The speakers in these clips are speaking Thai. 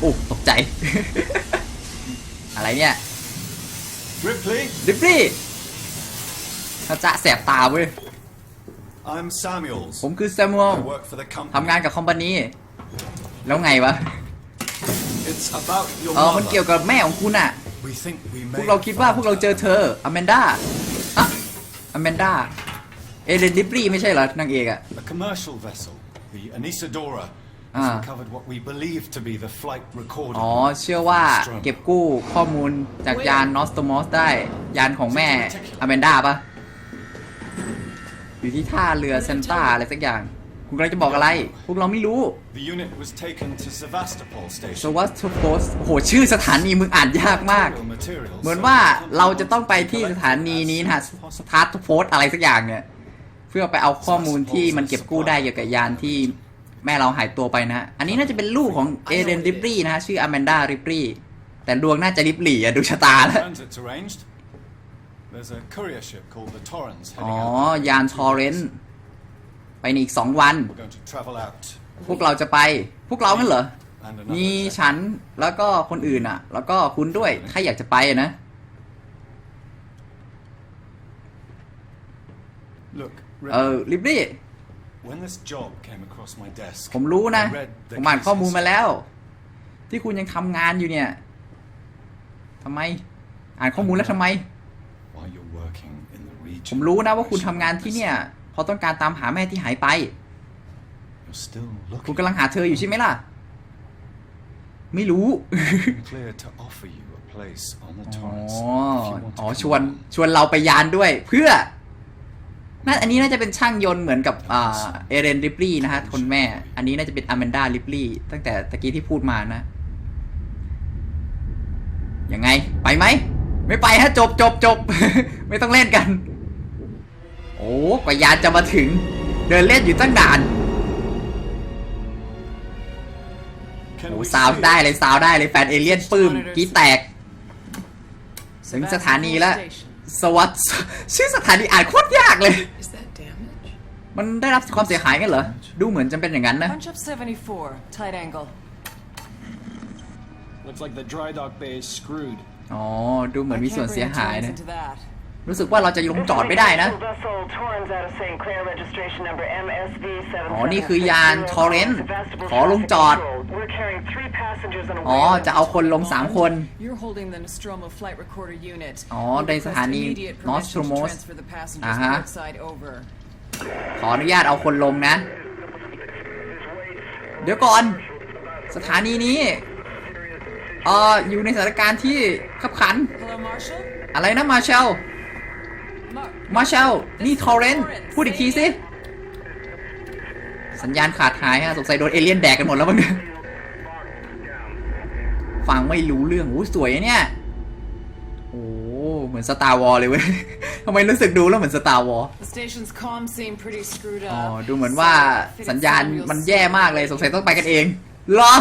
โอ้ตกใจ อะไรเนี่ย Ripley, ดิฟรี่ถ้าจะแสบตาเว้ย I'm Samuels. ผมคือแซมมูล I work for the company. ทำงานกับคอมพานีแล้วไงวะ It's about your เออมันเกี่ยว mother. กับแม่ของคุณอะ We think we พว may กเราคิดว่า have พวกเราเจอเธออแมนดาอะอแมนดาเอเลนดิฟรี่ไม่ใช่เหรอนางเอกอะ found a commercial vessel, the Anisadora, Ah. has recovered what we believe to be the flight recorder. อ๋อ เชื่อว่าเก็บกู้ข้อมูลจากยานนอสโตมอสได้ ยานของแม่อแมนดาปะอยู่ที่ท่าเรือเซนต้าอะไรสักอย่าง คุณกำลังจะบอกอะไร พวกเราไม่รู้ The unit was taken to Sevastopol ส station. วัสดิ์โพสโอ้โห ชื่อสถานีมึงอ่านยากมาก Material materials เหมือนว่าเราจะต้องไปที่สถานีนี้นะฮะสตาร์ทโพสอะไรสักอย่างเนี่ย เพื่อไปเอาข้อมูลที่มันเก็บกู้ได้เกี่ยวกับยานที่ แม่เราหายตัวไปนะฮะอันนี้น่าจะเป็นลูกของเอเดนริปรี่นะฮะชื่ออแมนดาริปรี่แต่ดวงน่าจะริปลี่อะดูชะตาแล้ว Transit's arranged. There's a courier ship called the Torrens อ๋อ heading out. ยานทอร์เรนต์ไปในอีกสองวัน We're going to travel out. พวกเราจะไป พวกเรานั่นเหรอ And มี another ฉันแล้วก็คนอื่นอะ แล้วก็คุณด้วยใครอยากจะไปอะนะ Look, เออ Ripley, ริปลี่ when this job came across my desk, ผมรู้นะ I read the ผมอ่านข้อมูล cases มาแล้ว ที่คุณยังทำงานอยู่เนี่ยทำไม อ่านข้อมูลแล้วทำไม while you're working in the region. ผมรู้นะว่าคุณทำงานที่เนี่ยเพราะต้องการตามหาแม่ที่หายไป You're still คุณ looking. กำลังหาเธออยู่ใช่ไหมล่ะ ไม่รู้ I'm clear to offer you a place on the อ๋อ Torrens. if you want to อ๋อ come ชวน along. ชวนเราไปยานด้วยเพื่อ น่าอันนี้น่าจะเป็นช่างยนต์เหมือนกับอ่าเอเรนริปลี่นะฮะคนแม่ อันนี้น่าจะเป็นอแมนดาริปลี่ตั้งแต่ตะกี้ที่พูดมานะ ยังไง ไปไหม ไม่ไปฮะ จบจบจบ ไม่ต้องเล่นกัน โอ้กว่ายานจะมาถึง เดินเล่นอยู่ตั้งนาน Can โอ้ we ซาว see ได้ it? เลยซาวได้เลยแฟนเอเลี่ยนปื้มกรี้แตกถึงสถานีแล้ว สวัสดชื่อสถานีอ่านโคตรยากเลย Is that damage? มันได้รับความเสียหายกันเหรอ ดูเหมือนจะเป็นอย่างนั้นนะ Punch up 74, tight angle. Looks like the dry dock bay is screwed. อ๋อ ดูเหมือน I มีส่วน can't เสีย bring หาย Torrens นะ into that. รู้สึกว่าเราจะลงจอดไม่ได้นะ Vessel Torrens out of St. Clair, registration number MSV อ๋อ นี่คือยาน Torrens ขอลงจอด We're carrying three passengers on a อ๋อ waiting จะเอาคนลงสามคน You're holding the Nostromo flight recorder unit. อ๋อ We ใน request สถานี immediate permission to Nostromo transfer the passengers อ่าฮะ outside over. ขออนุญาตเอาคนลงนะ เดี๋ยวก่อน สถานีนี้เอ่ออยู่ในสถานการณ์ที่ขับขัน Hello, Marshal? อะไรนะมาเชล Mar- มาเชลนี่ทอร์เรนต์พูดอีกทีสิ สัญญาณขาดหายฮะ สงสัยโดนเอเลี่ยนแดกกันหมดแล้วมั้งเนี่ยฟังไม่รู้เรื่องโอ้สวยอะเนี่ยโอ้เหมือนสตาร์วอลเลยเว้ยทำไมรู้สึกดูแล้วเหมือนสตาร์วอล The station's comms seem pretty screwed อ๋อ up. ดูเหมือนว่า So, if it's สัญญาณ Samuel's มันแย่มากเลย สงสัยต้องไปกันเองเหรอ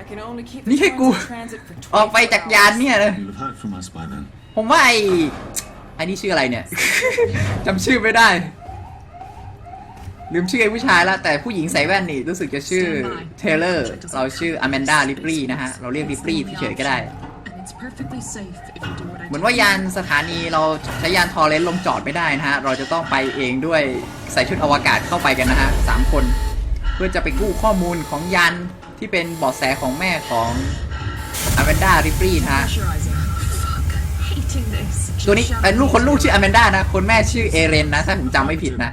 I can only keep the นี่ให้กู Torrens in transit for ออกไปจากยาน24เนี่ยเลย You'll have heard from us by then. ผมว่าไอ้ ไอ้นี่ชื่ออะไรเนี่ย จำชื่อไม่ได้ ลืมชื่อไอ้ผู้ชายแล้วแต่ผู้หญิงใส่แว่นนี่รู้สึกจะชื่อเทเลอร์ เราชื่ออแมนดาริปลี่นะฮะ เราเรียกริปลี่เฉยๆก็ได้ And it's perfectly safe if you do what I เหมือน tell ว่ายานสถานีเราใช้ยานทอร์เรนต์ลงจอดไม่ได้นะฮะ เราจะต้องไปเองด้วยใส่ชุดอวกาศเข้าไปกันนะฮะสามคน เพื่อจะไปกู้ข้อมูลของยานที่เป็นเบาะแสของแม่ของอแมนดาริปลี่นะฮะ Pressurizing. Fuck. Hating this. ตัวนี้เป็นลูกคนลูกชื่ออแมนด้านะ คนแม่ชื่อเอเรนนะ ถ้าผมจำไม่ผิดนะ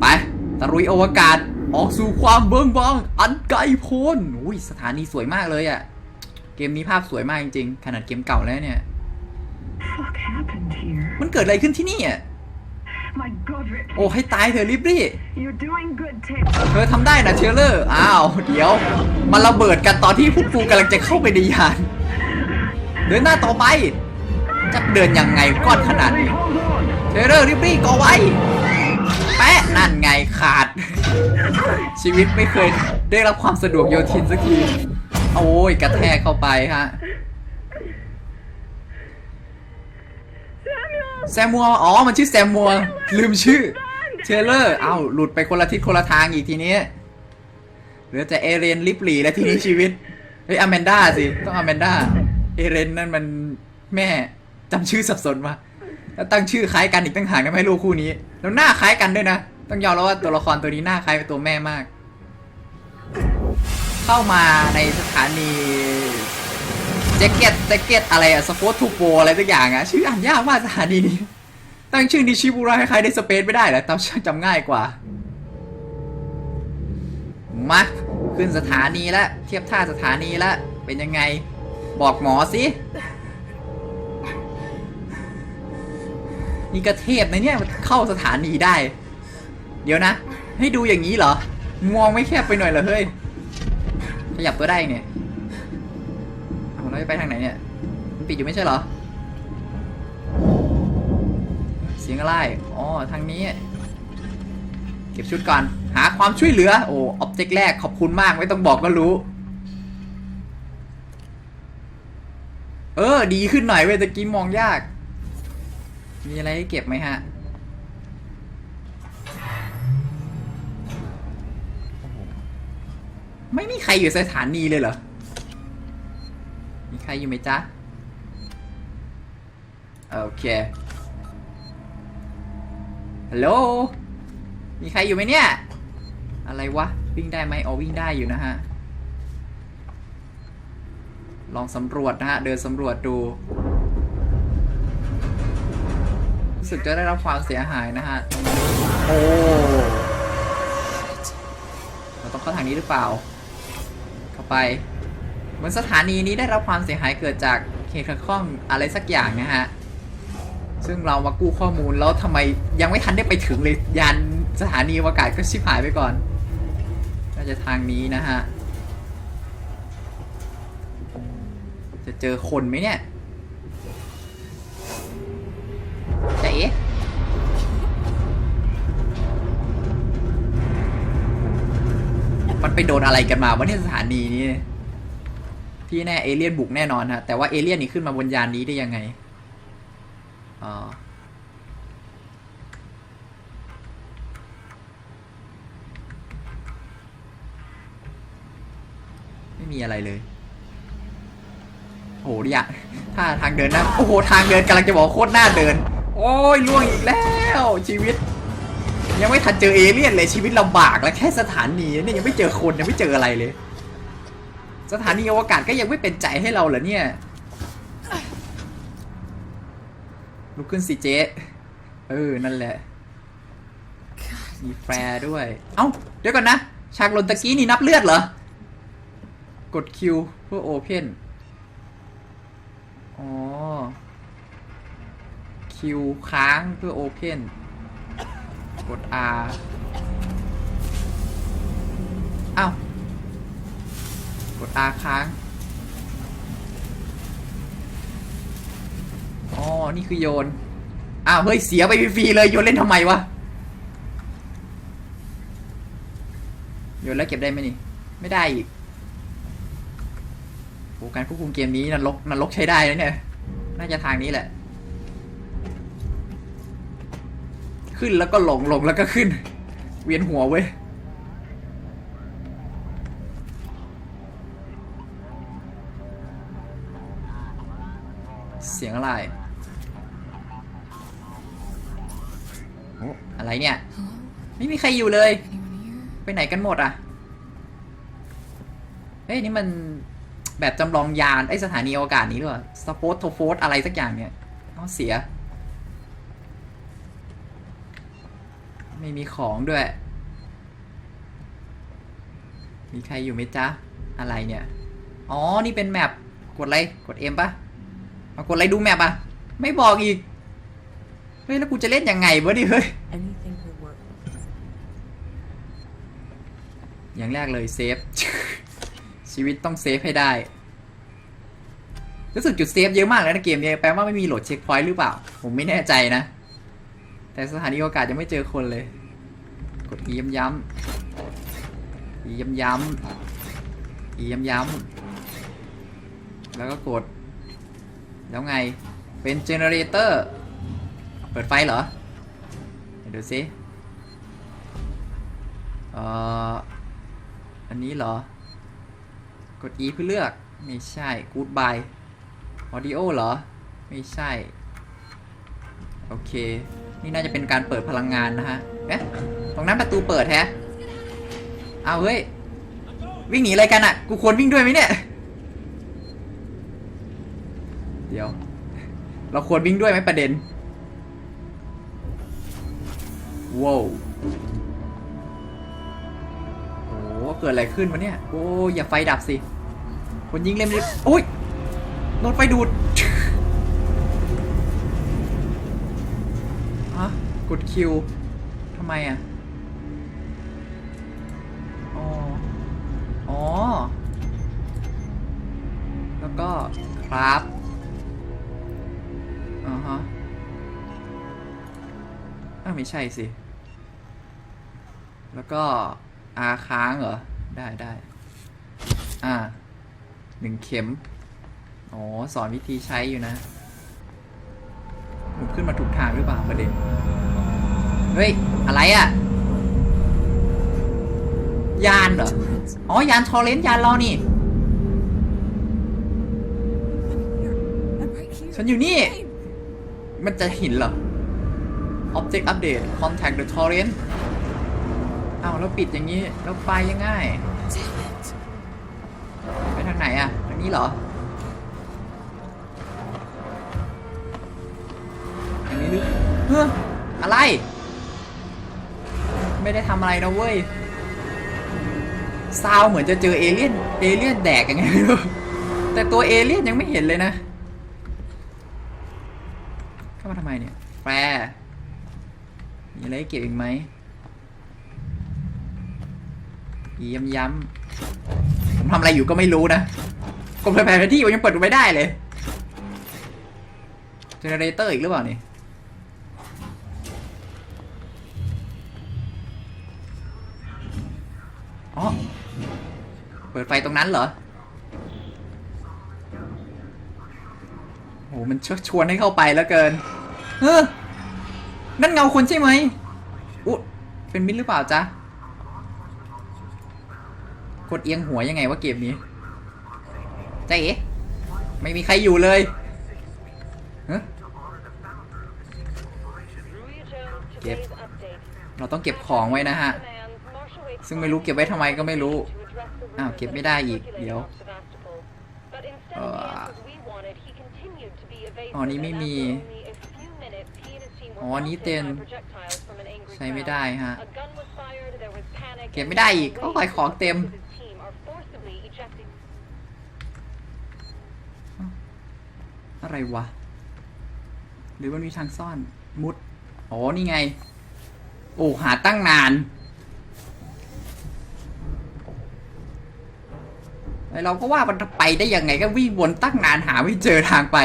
ไปตะรุยอวกาศออกสู่ความเบิงบางอันไกลโพ้นอุ้ยสถานีสวยมากเลยอะ่ะ เกมนี้ภาพสวยมากจริงๆ ขนาดเกมเก่าแล้วเนี่ย What happened here? มันเกิดอะไรขึ้นที่นี่อะ My God, Rick, โอ้ให้ตายเถอะลิบลี่ you're doing good, Tim. เธอทำได้นะเทเลอร์ อ้าว เดี๋ยว มันระเบิดกันตอนที่พวกกูกำลังจะเข้าไปในยาน เดินหน้าต่อไปจะเดินยังไงก้อนขนาดนี้เทเลอร์รีบรีบก่อไว้ แปะนั่นไงขาด ชีวิตไม่เคยได้รับความสะดวกโยทินสักที โอ้ยกระแทกเข้าไปฮะแซมมัวอ๋อ มันชื่อแซมมัว ลืมชื่อ เทเลอร์ เอ้าหลุดไปคนละทิศคนละทางอีกทีนี้เหลือแต่เอเรนลิปลีและทีนี้ชีวิต เฮ้ยอแมนด้าสิ ต้องอแมนด้า เอเรนนั่นมันแม่จำชื่อสับสนว่ะแล้วตั้งชื่อคล้ายกันอีกตั้งหากันไม่รู้คู่นี้ แล้วหน้าคล้ายกันด้วยนะ ต้องยอมรับว่าตัวละครตัวนี้หน้าคล้ายกับตัวแม่มาก เข้ามาในสถานีแจ็คเก็ตแจ็คเก็ตอะไรอะสปอร์ตทูโปอะไรสักอย่างอะชื่ออ่านยากมากสถานีนี้ ตั้งชื่อนิชิบุระคล้ายๆในสเปซไม่ได้เหรอจำจำง่ายกว่า มา ขึ้นสถานีแล้วเทียบท่าสถานีแล้วเป็นยังไง บอกหมอสินี่กระเทพนะเนี่ยเข้าสถานีได้ เดี๋ยวนะ ให้ดูอย่างนี้เหรอ มองไม่แคบไปหน่อยเหรอเฮ้ย ขยับตัวได้เนี่ยเอาจะไปทางไหนเนี่ยมันปิดอยู่ไม่ใช่เหรอ เสียงอะไร อ๋อ ทางนี้ เก็บชุดก่อน หาความช่วยเหลือ โอ้ออบเจกต์แรกขอบคุณมากไม่ต้องบอกก็รู้ เออ ดีขึ้นหน่อยเว้ยตะกี้มองยาก มีอะไรให้เก็บไหมฮะ ไม่มีใครอยู่สถานีเลยเหรอ มีใครอยู่ไหมจ๊ะ โอเค ฮัลโหล มีใครอยู่ไหมเนี่ย อะไรวะ วิ่งได้ไหมอ๋อวิ่งได้อยู่นะฮะ ลองสำรวจนะฮะ เดินสำรวจดู รู้สึกจะได้รับความเสียหายนะฮะ โอ้เราต้องเข้าทางนี้หรือเปล่า เข้าไป เหมือนสถานีนี้ได้รับความเสียหายเกิดจากเหตุขัดข้องอะไรสักอย่างนะฮะ ซึ่งเรามากู้ข้อมูลแล้วทำไมยังไม่ทันได้ไปถึงเลยยานสถานีอวกาศก็ชิบหายไปก่อน น่าจะทางนี้นะฮะ จะเจอคนไหมเนี่ยเจ๊มันไปโดนอะไรกันมาวะเนี่ยสถานีนี้ที่แน่เอเลี่ยนบุกแน่นอนฮะแต่ว่าเอเลี่ยนนี่ขึ้นมาบนยานนี้ได้ยังไงอ๋อไม่มีอะไรเลย หเนี่ยถ้าทางเดินนะโอ้โหทางเดินกำลังจะบอกโคตรหน้าเดิน โอ้ยล่วงอีกแล้วชีวิต ยังไม่ทันเจอเอเลี่ยนเลยชีวิตลำบากแล้วแค่สถานีเนี่ยยังไม่เจอคนยังไม่เจออะไรเลย สถานีอวกาศก็ยังไม่เป็นใจให้เราเหรอเนี่ยลุกขึ้นสิเจ๊เออนั่นแหละมีแฟร์ด้วย เอ้า เดี๋ยวก่อนนะ ฉากลนตะกี้นี่นับเลือดเหรอ กดคิวเพื่อโอเพน อ๋อ คิวค้างเพื่อโอเพนกด R อ้าว กด R ค้าง อ๋อ นี่คือโยน อ้าว เฮ้ย เสียไปฟรีเลย โยนเล่นทำไมวะ โยนแล้วเก็บได้ไหมนี่ ไม่ได้อีก โอ้การควบคุมเกมนี้นรกนรกใช้ได้แล้วเนี่ย น่าจะทางนี้แหละ ขึ้นแล้วก็ลงลงแล้วก็ขึ้น เวียนหัวเว้ยเสียงอะไรโอ้อะไรเนี่ย ไม่มีใครอยู่เลย ไปไหนกันหมดอะ เฮ้ย นี่มัน แบบจำลองยานไอสถานีอวกาศนี้หรือเปล่าสปอตโทโฟสอะไรสักอย่างเนี่ยเอาเสีย ไม่มีของด้วย มีใครอยู่ไหมจ๊ะ อะไรเนี่ย อ๋อ นี่เป็นแมปกดอะไร กดเอ็มปะมากดอะไรดูแมปอะไม่บอกอีก เฮ้ย แล้วกูจะเล่นยังไงวะดิเฮ้ย Anything will work. อย่างแรกเลยเซฟ ชีวิตต้องเซฟให้ได้ รู้สึกจุดเซฟเยอะมากเลยนะเกมนี้แปลว่าไม่มีโหลดเช็คพอยต์หรือเปล่า ผมไม่แน่ใจนะ แต่สถานีโอกาสยังไม่เจอคนเลย กด E ย้ำย้ำย้ำย้ำย้ำย้ำแล้วก็กด แล้วไง เป็นเจเนเรเตอร์ เปิดไฟเหรอ เดี๋ยวดูสิเอ่ออันนี้เหรอ กด E เพื่อเลือก ไม่ใช่ Goodbye Audio เหรอ ไม่ใช่ โอเค นี่น่าจะเป็นการเปิดพลังงานนะฮะ เอ๊ะ ตรงนั้นประตูเปิดแฮะ เอาเฮ้ย วิ่งหนีอะไรกันอะกูควรวิ่งด้วยไหมเนี่ย เดี๋ยว เราควรวิ่งด้วยไหมประเด็น ว้าว เกิดอะไรขึ้นวะเนี่ย โอ้อย่าไฟดับสิ คนยิงเล่มนี้โอ้ยโดนไฟดูดฮะกดคิวทำไมอะอ๋ออ๋อ แล้วก็ครับอ่าฮะอ้าวไม่ใช่สิ แล้วก็ อาค้างเหรอ ได้ได้อ่าหนึ่งเข็มอ๋อสอนวิธีใช้อยู่นะผมขึ้นมาถูกทางหรือเปล่าประเด็น เฮ้ย อะไรอะ่ะ ยานเหรอ อ๋อ ยานทอร์เรนต์ยานเรานี่ ฉันอยู่นี่ มันจะห็นเหรอ Object Update Contact the Torrent อ้าวแล้วปิดอย่างนี้แล้วไปยังง Damn it. ไปทางไหนอะทางนี้เหรอทางนี้หรือเฮ้ออะไร ไม่ได้ทำอะไรนะเว้ยซาวเหมือนจะเจอเอเลี่ยนเอเลี่ยนแดกยังไงไม่รู้แต่ตัวเอเลี่ยนยังไม่เห็นเลยนะเข้ามาทำไมเนี่ยแฟร์มีอะไรเก็บอีกไหม ย้ำย้ำๆผมทำอะไรอยู่ก็ไม่รู้นะกรมแผนที่ผมยังเปิดดูไม่ได้เลยเจเนเรเตอร์อีกหรือเปล่านี่อ๋อเปิดไฟตรงนั้นเหรอโหมันชชวนให้เข้าไปแล้วเกินเฮ้อนั่นเงาคนใช่ไหมอุ๊ยเป็นมิตรหรือเปล่าจ๊ะ กดเอียงหัวยังไงวะเกมนี้ใจเอ๋ไม่มีใครอยู่เลยเก็บ เราต้องเก็บของไว้นะฮะ ซึ่งไม่รู้เก็บไว้ทำไมก็ไม่รู้ อ้าวเก็บไม่ได้อีก เดี๋ยวอ๋อนี่ไม่มี อ๋อนี่เต็นใช้ไม่ได้ฮะ เก็บไม่ได้อีก โอ้ยของเต็ม อะไรวะ หรือมันมีทางซ่อน มุด อ๋อ นี่ไง โอ้ หาตั้งนานไอเราก็ว่ามันไปได้ยังไงก็วิ่งวนตั้งนานหาไม่เจอทางไป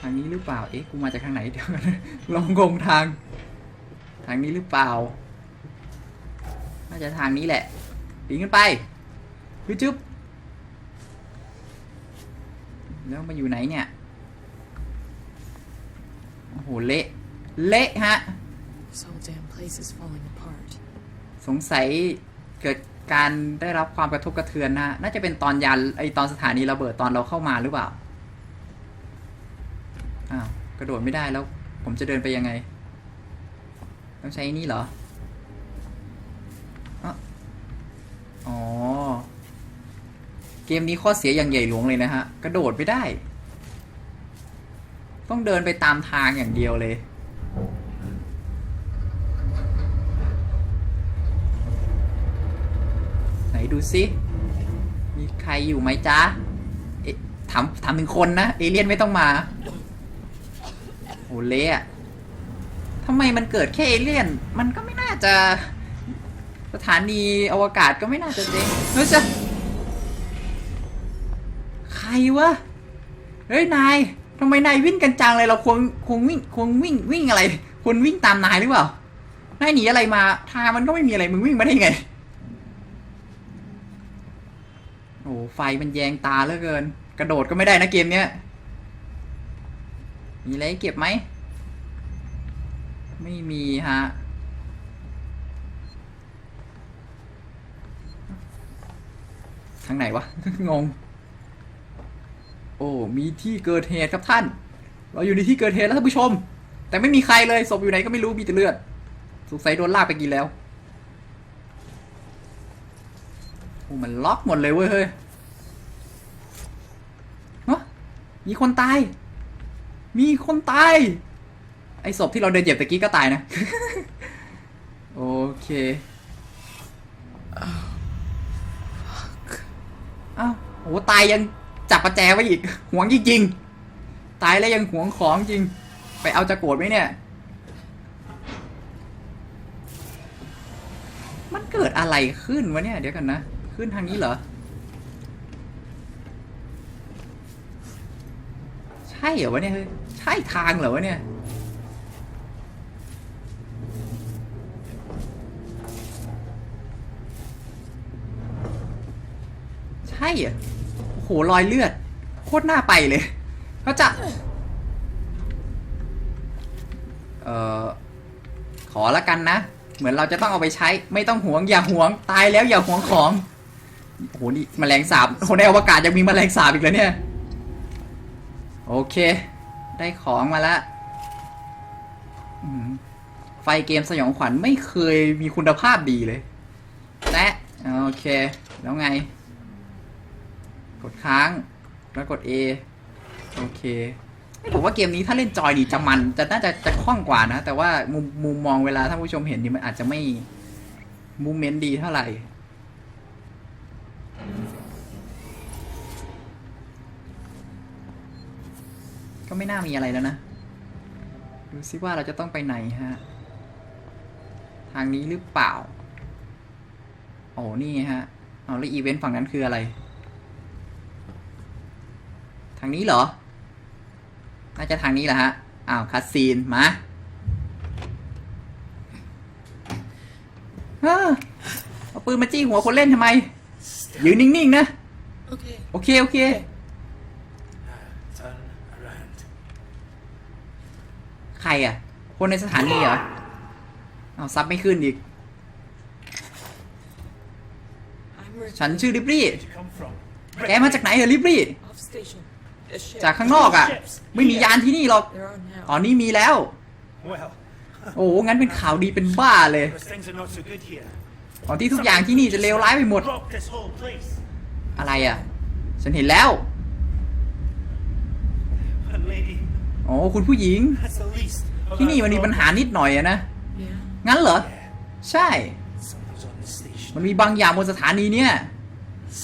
ทางนี้หรือเปล่า เอ๊ะ กูมาจากทางไหนเดี๋ยวก่อนลองงงทาง ทางนี้หรือเปล่า น่าจะทางนี้แหละปีนขึ้นไปฮึจึ๊บแล้วมาอยู่ไหนเนี่ย โอ้โห เละ เละฮะ This whole damn place is falling apart. สงสัยเกิดการได้รับความกระทบกระเทือนนะ น่าจะเป็นตอนยานไอตอนสถานีระเบิดตอนเราเข้ามาหรือเปล่า อ้าว กระโดดไม่ได้แล้ว ผมจะเดินไปยังไง ต้องใช้นี่เหรออ๊ะ อ๋อ เกมนี้ข้อเสียอย่างใหญ่หลวงเลยนะฮะ กระโดดไม่ได้ ต้องเดินไปตามทางอย่างเดียวเลย ไหนดูซิมีใครอยู่ไหมจ๊ะเอ๊ะถามถามถึงคนนะ เอเลี่ยนไม่ต้องมาโหเละอะทำไมมันเกิดแค่เอเลี่ยน มันก็ไม่น่าจะ สถานีอวกาศก็ไม่น่าจะเจ๊งเฮ้ยจะใครวะ เฮ้ย นายทำไมนายวิ่งกันจังเลยเราควรควรวิ่งควรวิ่งวิ่งอะไรควรวิ่งตามนายหรือเปล่านายหนีอะไรมาทางมันก็ไม่มีอะไรมึงวิ่งมาได้ไงโอ้ไฟมันแยงตาเหลือเกิน กระโดดก็ไม่ได้นะเกมเนี้ยมีอะไรเก็บไหม ไม่มีฮะางไหนวะ งง โอ้ มีที่เกิดเหตุครับท่าน เราอยู่ในที่เกิดเหตุแล้วท่านผู้ชม แต่ไม่มีใครเลยศพอยู่ไหนก็ไม่รู้มีแต่เลือดสงสัยโดนลากไปกินแล้วโอ้มันล็อกหมดเลยเว้ยเฮ้ยฮะมีคนตาย มีคนตาย ไอศพที่เราเดินเหยียบตะกี้ก็ตายนะ โอเค อ้าวโอ้ตายยังจับประแจไว้อีกหวงจริงๆตายแล้วยังหวงของจริง ไปเอาจะโกรธไหมเนี่ย มันเกิดอะไรขึ้นวะเนี่ย เดี๋ยวกันนะ ขึ้นทางนี้เหรอ ใช่เหรอวะเนี่ยเฮ้ยใช่ทางเหรอวะเนี่ย ช่เหรอโอ้โหรอยเลือด โคตรน่าไปเลยเขาจะ เอ่อ ขอละกันนะ เหมือนเราจะต้องเอาไปใช้ ไม่ต้องหวง อย่าหวง ตายแล้วอย่าหวงของ โอ้โห นี่แมลงสาบโอ้โหในอวกาศยังมีแมลงสาบอีกเลยเนี่ย โอเค ได้ของมาแล้วไฟเกมสยองขวัญไม่เคยมีคุณภาพดีเลยและโอเค แล้วไง กดค้าง แล้วกด A โอเคผมว่าเกมนี้ถ้าเล่นจอยดีจะมันจะน่าจะจะคล่องกว่านะ แต่ว่ามุมมุมมองเวลาท่านผู้ชมเห็นนี่มันอาจจะไม่มูเมนต์ดีเท่าไหร่ ก็ไม่น่ามีอะไรแล้วนะ ดูซิว่าเราจะต้องไปไหนฮะ ทางนี้หรือเปล่า โอ้นี่ฮะ เอาแล้วอีเวนต์ฝั่งนั้นคืออะไร ทางนี้เหรอ น่าจะทางนี้แหละฮะ อ้าวคัดซีนมาเอ้อเอาปืนมาจี้หัวคนเล่นทำไม ยืนนิ่งๆนะ Okay. โอเค โอเค Turn around. ใครอะ คนในสถานีเหรอเอาซับไม่ขึ้นอีก I'm Richard. ฉันชื่อลิบรี่ Where'd you come from? แกมาจากไหนเหรอลิบรี่ Off station. A ship. จากข้างนอกอะ ไม่มียานที่นี่หรอก There are now. ตอนนี้มีแล้ว Well, โอ้โหงั้นเป็นข่าวดีเป็นบ้าเลย because things are not so good here. ตอนที่ทุกอย่างที่นี่จะเลวร้ายไปหมด Rock this whole place. อะไรอะ ฉันเห็นแล้ว A lady, โอ้คุณผู้หญิง that's the least. of ที่นี่ our มันมีปัญหานิดหน่อยอะนะ Yeah. งั้นเหรอ ใช่ problems. Something's on the station. มันมีบางอย่างบนสถานีเนี่ย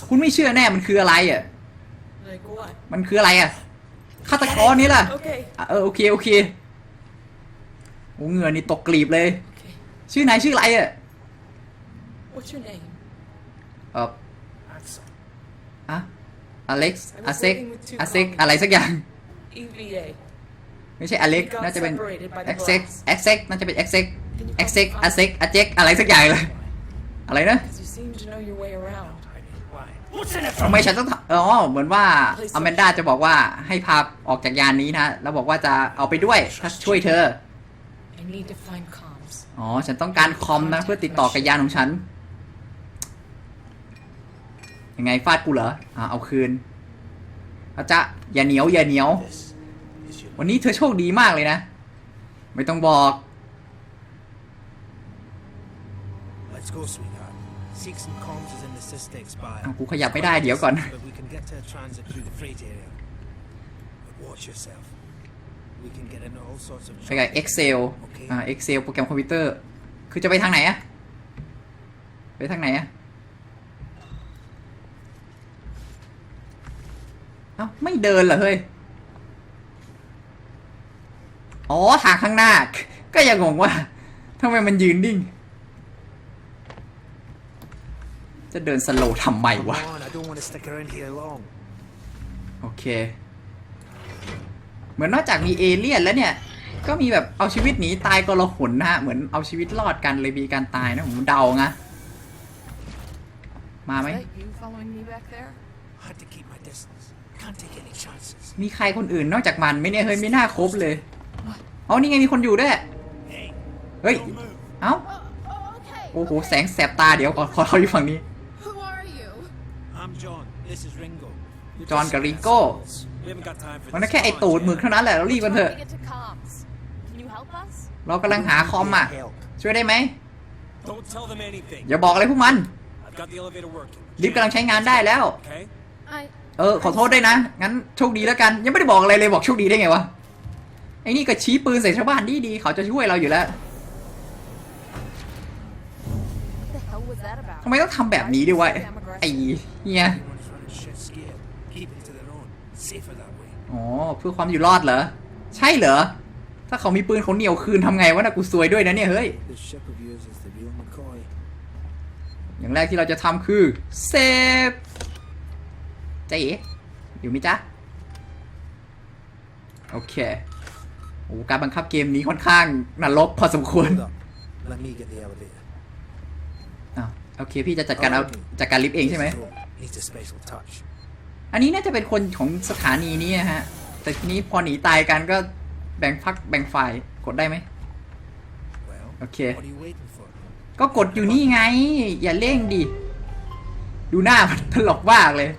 คุณไม่เชื่อแน่มันคืออะไรอะ Like what? มันคืออะไรอะฆาตกรนี่ล่ะ Okay. อะเออโอเคโอเคโอ้เหงื่อนี่ตกกลีบเลย Okay. ชื่อนายชื่ออะไรอะ What's your name? เออ Answer. อะอเล็กซ์อาเซ็กอาเซ็กอะไรสักอย่าง EVA. ไม่ใช่อเล็ก We got น่าจะเป็น separated by the เอ็กเซ็ก glass. เอ็กเซ็กน่าจะเป็นเอ็กเซ็กเอ็กเซ็กอาเซ็กอาเจ็กอะไรสักอย่างเลย อะไรนะ ทำ for ไมฉันต้องทำอ๋อเหมือนว่าอแมนด้าจะบอกว่าให้พาออกจากยานนี้นะ แล้วบอกว่าจะเอาไปด้วยถ้าช่วยเธอ I need to find comms. อ๋อ ฉันต้องการคอมนะ เพื่อติดต่อกับยานของฉัน ยังไงฟาดกูเหรออ่าเอาคืนอาจะอย่าเหนียวอย่าเหนียว This is your วันนี้เธอโชคดีมากเลยนะ ไม่ต้องบอก Let's go, sweetheart. อ้าวกูขยับไม่ได้เดี๋ยวก่อน But we can get to a transit through the freight area. But watch yourself. We can get into all sorts of ไปกับ Excel อ่า Excel โปรแกรมคอมพิวเตอร์ คือจะไปทางไหนอะไปทางไหนอะเอ้าไม่เดินเหรอเฮ้ย อ๋อ ทางข้างหน้า ก็ยังงงว่าทำไมมันยืนนิ่ง จะเดินสโลว์ทำไม Come วะ on, I don't want to stick around here long. โอเค เหมือนนอกจากมีเอเลี่ยนแล้วเนี่ย ก็มีแบบเอาชีวิตหนีตายกลหนนะฮะ เหมือนเอาชีวิตรอดกันเลยมีการตายนะผมเดานะมาไหม Is that you following me back there? Had to keep my distance. Can't take any chances. มีใครคนอื่นนอกจากมันไหม่เนี่ย เฮ้ยไม่น่าครบเลยอ๋อนี่ไงมีคนอยู่ด้วย Hey, เฮ้ย เอ้า โอ้โห แสงแสบตาเดี๋ยวขอขอเขาอยู่ฝั่งนี้ John. This is Ringo. You're John just กับ Ringo samples. We haven't got time for มัน this ก็แค่ไอตูด nonsense. หมึกเท่านั้นแหละเรารีบกันเถอะ to get to comms. Can you help us? เรากำลังหาคอมอะ Help. ช่วยได้ไหม Don't tell them anything. อย่าบอกอะไรพวกมัน I've got the elevator working. ลิฟต์กำลังใช้งานได้แล้ว Okay? I. เออ ขอโทษด้วยนะ งั้นโชคดีแล้วกัน ยังไม่ได้บอกอะไรเลยบอกโชคดีได้ไงวะ ไอ้นี่ก็ชี้ปืนใส่ชาวบ้านดีดีๆเขาจะช่วยเราอยู่แล้ว What the hell was that about? ทำไมต้องทำแบบนี้ด้วยวะไอ้เฮีย อ๋อเพื่อความอยู่รอดเหรอ ใช่เหรอ ถ้าเขามีปืนเขาเหนียวคืนทำไงวะนะกูซวยด้วยนะเนี่ยเฮ้ย อย่างแรกที่เราจะทำคือเซฟใจเอ๋อยู่มิจ๊ะ โอเคโอ้การบังคับเกมนี้ค่อนข้างนรกพอสมควรอ้าวโอเคพี่จะจัดการเอาจัดการลิฟต์เองใช่ไหม อันนี้น่าจะเป็นคนของสถานีนี้นะฮะ แต่ทีนี้พอหนีตายกันก็แบ่งพักแบ่งฝ่ายกดได้ไหม Well, Okay. what are you waiting for? ก็กดอยู่นี่ไง อย่าเร่งดิ ดูหน้ามันตลกมากเลย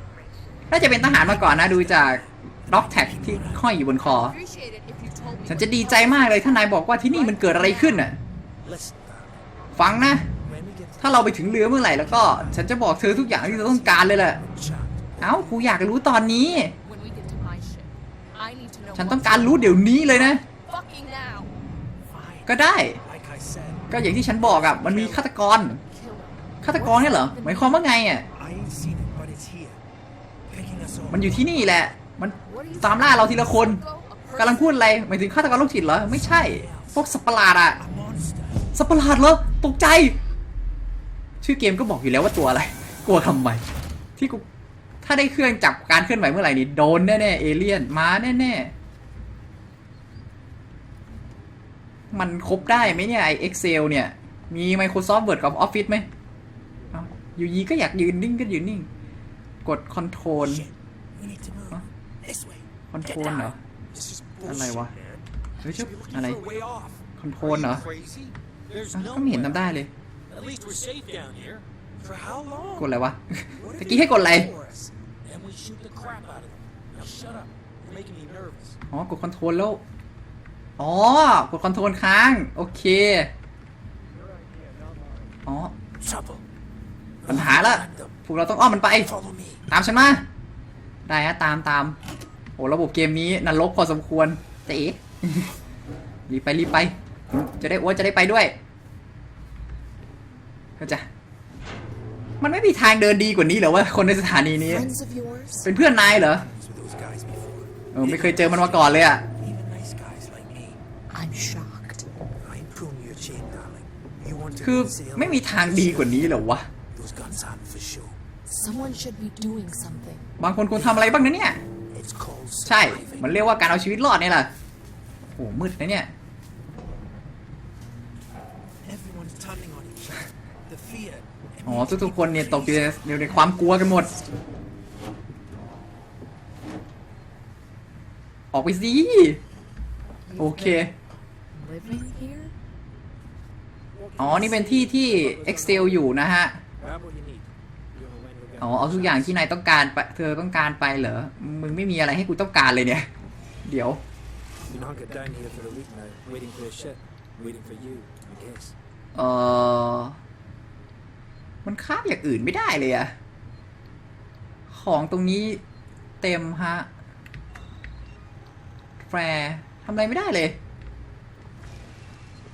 น่าจะเป็นทหารมาก่อนนะ ดูจากด็อกแท็กที่ห้อยอยู่บนคอ Appreciate it if you told me. ฉันจะดีใจมากเลยถ้านายบอกว่าที่นี่มันเกิดอะไรขึ้นน่ะ Listen, darling. ฟังนะ When we get to ถ้าเราไปถึงเรือเมื่อไหร่แล้วก็ ฉันจะบอกเธอทุกอย่างที่เธอต้องการเลยแหละ chat, เอ้ากูอยากรู้ตอนนี้ When we get to my ship, I need to know. ฉันต้องการรู้เดี๋ยวนี้เลยนะ fucking now. fine. ก็ได้ Like I said, ก็อย่างที่ฉันบอกอะมันมีฆาตกร Killer. ฆาตกรเนี่ยเหรอ หมายความว่าไงอะ I ain't seen it, but it's here. Picking us off. มันอยู่ที่นี่แหละ มัน What are you ตามล่าเราทีละคน Go, a กำลัง person? พูดอะไร หมายถึงฆาตกรโรคจิตเหรอ ไม่ใช่ พวกสัตว์ประหลาดอะ A monster. สัตว์ประหลาดเหรอ ตกใจ ชื่อเกมก็บอกอยู่แล้วว่าตัวอะไร กลัวทำไม ที่กู ถ้าได้เครื่องจับการเคลื่อนไหวเมื่อไหร่นี่โดนแน่ๆเอเลี่ยนมาแน่ๆ มันครบได้ไหมเนี่ยไอ Excel เนี่ย มี Microsoft Word กับ Office ไหมเอ้าอยู่ยีก็อยากยืนนิ่งก็ยืนนิ่ง กด Control Shit. We need to move. Huh? This way. คอนโทรลเหรอ This is อะไร bullshit, วะ man. เฮ้ย We ชึบ should be looking อะไร for a way off. คอนโทรลเหรอ Crazy? There's อ้าว no ก็ไม่เห็นทำได้เลย At least we're safe down here. For how long? กดอะไรวะ What if ตะกี้ให้กดอะไร อ๋อกดคอนโทรลแล้ว อ๋อกดคอนโทรลค้าง โอเค อ๋อ Trouble. ปัญหาละ พวกเราต้องอ้อมมันไป Follow me. ตามฉันมา ได้ฮะ ตามตามโอ้ระบบเกมนี้นรกพอสมควรจะเอ๋รีบไปรีบไป จะได้อ้วนจะได้ไปด้วยเข้าใจ มันไม่มีทางเดินดีกว่านี้เหรอวะคนในสถานีนี้ Friends of yours? เป็นเพื่อนนายเหรอ With those guys before. เออ ไม่เคยเจอมันมาก่อนเลยอะ Even nice guys like me. I'm shocked. I ain't pulling your chain, darling. You want to คือ sail ไม่มีทางดีกว่านี้เหรอวะ Those guns on for sure. Someone should be doing something. บางคนควรทำอะไรบ้างนะเนี่ย It's called ใช่ surviving. มันเรียกว่าการเอาชีวิตรอดเนี่ยแหละโอ้มืดนะเนี่ย อ๋อ makes ทุก me ๆคนเนี่ยตกอยู่ใน crazy. อยู่ในความกลัวกันหมด ออกไปสิ โอเค Living here? อ๋อ นี่เป็นที่ที่ Excel อยู่นะฮะ Grab what you need. You're when we're อ๋อ going เอาทุกอย่างที่นายต้องการไป เธอต้องการไปเหรอ มึงไม่มีอะไรให้กูต้องการเลยเนี่ย เดี๋ยว Been hunkered down here for a week now, waiting for a ship. Waiting for you, I guess. เออ มันคาบอย่างอื่นไม่ได้เลยอะของตรงนี้เต็มฮะ แฟร์ทำอะไรไม่ได้เลย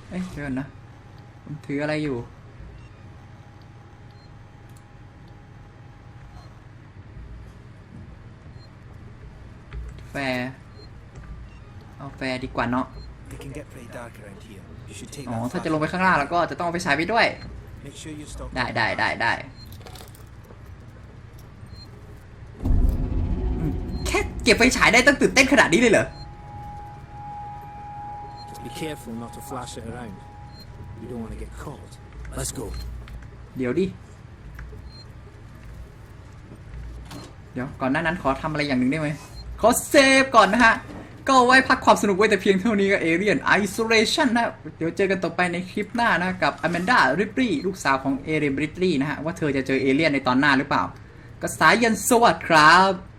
เอ้ยเดี๋ยวก่อนนะผมถืออะไรอยู่ แฟร์เอาแฟร์ดีกว่าเนาะ It can get pretty dark around here. You should take อ๋อ that ถ้าจะลงไปข้างล่างแล้วก็จะต้องเอาไปใช้ไปด้วย Make sure you stop. ได้ได้ได้ได้อืมแค่เก็บไฟฉายได้ต้องตื่นเต้นขนาดนี้เลยเหรอ Just be careful not to flash it around. You don't want to get caught. Let's go. เดี๋ยวดิ เดี๋ยวก่อนหน้านั้นขอทำอะไรอย่างหนึ่งได้ไหมขอเซฟก่อนนะฮะ ก็ไว้พักความสนุกไว้แต่เพียงเท่านี้กับเอเรียนไอโซเลชันนะ เดี๋ยวเจอกันต่อไปในคลิปหน้านะกับอแมนดาริปรีลูกสาวของ Alien Ripley นะฮะ ว่าเธอจะเจอเอเลียนในตอนหน้าหรือเปล่า ก็สายยันสวัสดีครับ